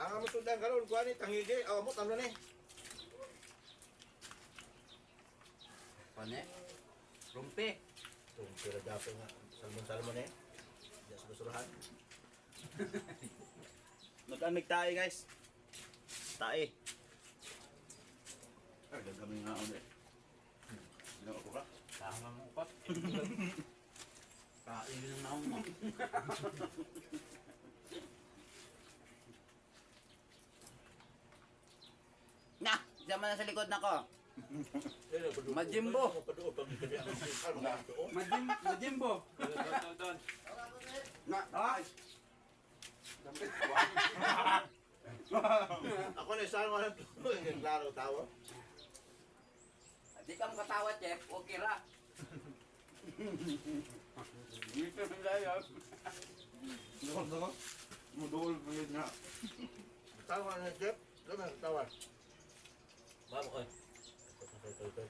Ang amo tudang karon kuha ni tangigi. Oh, mo tano ni. Pane? Rumpi. Tung pira dapat nga salmon-salmon eh. Diya sa basurahan. Nagkamig tayo guys. Tae. Ay, gagaming nga ulit. Ilang ako ka? Tama mo pa. Kain ng naong mo. Na! Diyan man na sa likod na ko. Majimbo. Majim, Majimbo. Na. Ako na sa mga ng klaro tawo. Di ka mo katawa, Chef. Okay ra. Dito na tayo. Dukol, dukol. Mudul pa yun nga. Tawa na Jeff. Lama tawa. Ito ito.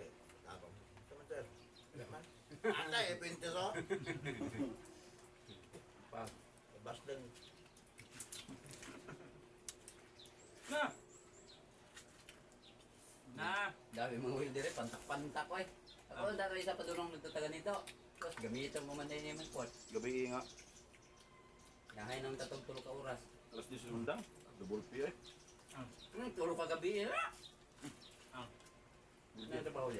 Tawa. Sama sir. Naman. Ata eh pintes. Pa. Bas din. Na! Na! Dami mga dire, pantak-pantak ko eh. Ako, dati isa pa durong nagtataga nito. Tapos gamitin mo man din yung sport. Gabi nga. Yahay nang tatong tulog ka oras. Alas 10 sundang. Double P eh. Hmm, tulog ka gabi eh. Ano ito pa huli?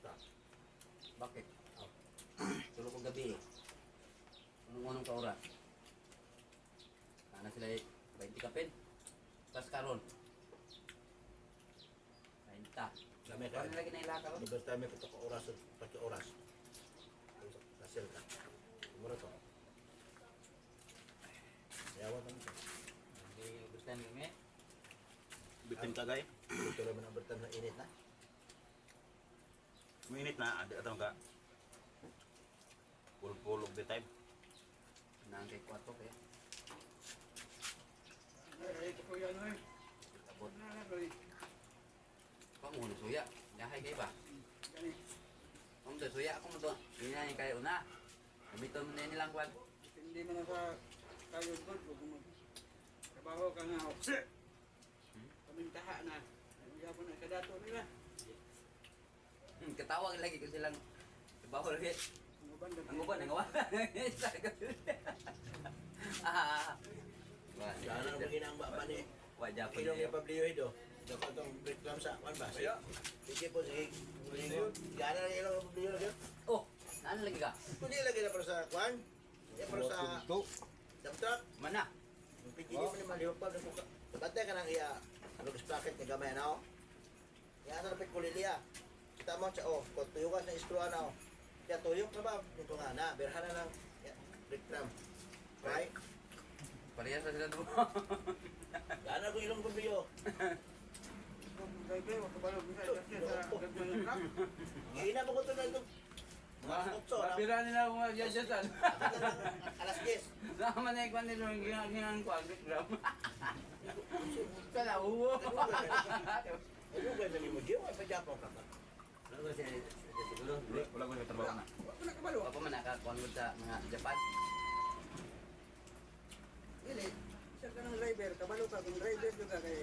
Ata. Bakit? Oh. tulog ka gabi eh. Anong anong ka oras? Ano sila eh? 20 kapin? Tapos karon. 90. Kami ka. Ano lagi na ilaka ron? Libertad kami pito ka oras pati oras. Kasel ka. Mura to. Yawa man to. Hindi gusto kami. Bitin tagay. Ito naman ang bertan na init na. Minit na. Adi atong ka. Pulpulog the time. Nang kay 4 kaya. Tapos. Pangulo suya. Yahay kay ba? Kung sa suya ako mo to. Hindi na yung kayo na. Gamiton mo na yun nilang kwan. Hindi mo na sa kayo doon. Trabaho ka nga. Pamintaha na. Hindi ako na kadato nila. Hmm, Katawag lagi ko silang bawal lagi. Ang uban na. Ang uban, ang uban. Ah. Sana ang maginang ba ni Wajah pun Ilong dia. ni Pablo Ido. Dapat itong breakdown sa kwan ba? Sige. Sige po, sige. Gana lang ni Pablo Ido. Oh, ano lagi ka? Hindi lagi na para sa kwan. Hindi para sa dump truck. Mana? Yung pigili mo ni Maliho pa. Batay ka nang iya. Ano gusto packet ni gamay na o. Yan sa napit kuliliya. Kita mo siya, oh, kung tuyo ka sa istruan na, oh. Kaya tuyo ka ba? Ito nga na, berhan na lang. Yeah, breakdown. Right? Parehas na sila doon. Gana ko ilong Pablo. Driver, makabalog mo na ko ito na ito. Na- Mabira nila kung magyasyasan. alas 10. Sama na ikwan nila yung ginagawa ko. Gram. Kala uwo. Ano ba na mo? Di ba pa Japon ka ba? Ano ba siya siguro? Wala wala ko yung trabaho na. Wala na kabalo. Apa man nakakuan mo sa mga Japan? Dili. Siya ka ng driver. Kabalo ka. Kung driver ka kay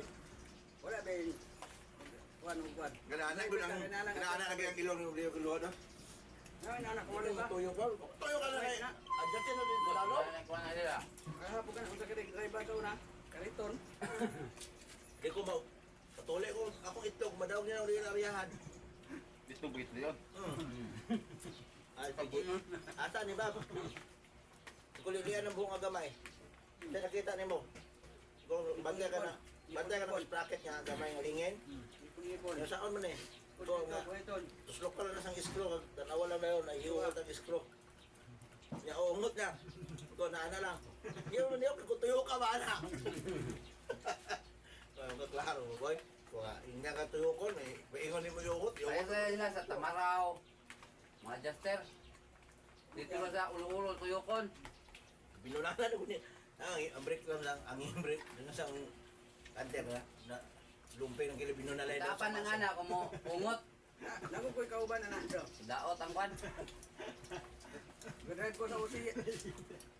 wala ba yung kuwan o kuwan. Ganaan ko nang ganaan na ang ilong ng Kulo na. Ngayon, anak ko wala ka. Tuyo pa. Tuyo ka na kay. Adyatin na din wala no. Wala kuan na nila. Kahapon ka na. Kung sa kaya driver ka una. Kariton. Di ko mau. Patuloy ko akong itlog madawag niya ng Leo Ariyahan. Dito bukit na yun. Ay sige. Asa ni Bab? Kulilian ng buong agamay. Sa nakita nimo. Kung bantay ka na Bantay ka na sa bracket niya, gamay ng lingin. Yung saan man eh. Ito nga, Ipon. Tuslok ka lang na sang iskro, tanawa lang na yun, nahihuwag ang iskro. Niya, uungot niya. Ito, naana lang. Niyo, niyo, kutuyo ka ba, Kaya ka klaro, boy. Kung hindi ka tuyo ko, may paingon ni mo. Yung Kaya ugot. sila sa Tamaraw. Mga Jaster. Dito ba sa ulo-ulo tuyokon? Binunanan ko niya. Ang, ang break lang lang, ang break, doon sa kanter na, na lumpay ng kilo binunalay daw Tapan ng anak ko mo. Ungot. Naku ko'y kauban na. Daot ang kwan. Drive ko sa usi.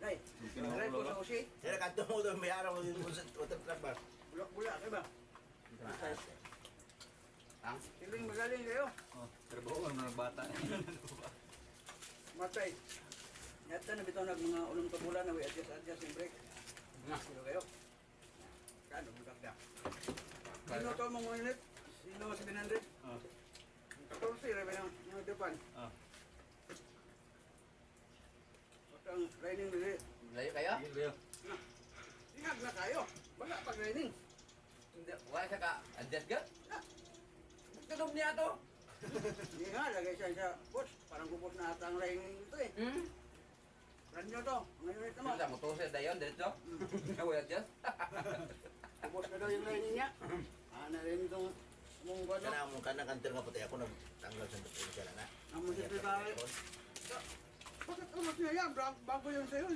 Nay, drive ko sa usi. Kaya kanto mo doon, may araw mo yung water truck? Bulak-bulak, diba? Ito na, ayos eh. Ang? Siling magaling kayo. Oh, pero bata. Matay. Yata na bitaw nag mga ulong tabulan na we adjust adjust yung break. Nga. Sino kayo? Kano ka? Sino to mong unit? Sino 700? Oh. 14 rabi ng mga depan. Oh. At ang lining dili. Layo kayo? Leo. Ingag na kayo. Wala pag. Hindi, wala siya ka. Adjust ka? Tunog niya to. Hindi nga, lagay siya sa boss. Parang kupos na ata ang lining ito eh. Hmm? Brand nyo to. Unit Ano naman. sa motor siya dayon, diretso? Wala adjust? Kupos na daw yung lining niya. Ah, na rin itong mong ano. Kana mo kana kanter nga puti ako nagtanggal sa puti ka na. Ang mga sekretary. Bakit umas niya yan? Bago yun sa'yo.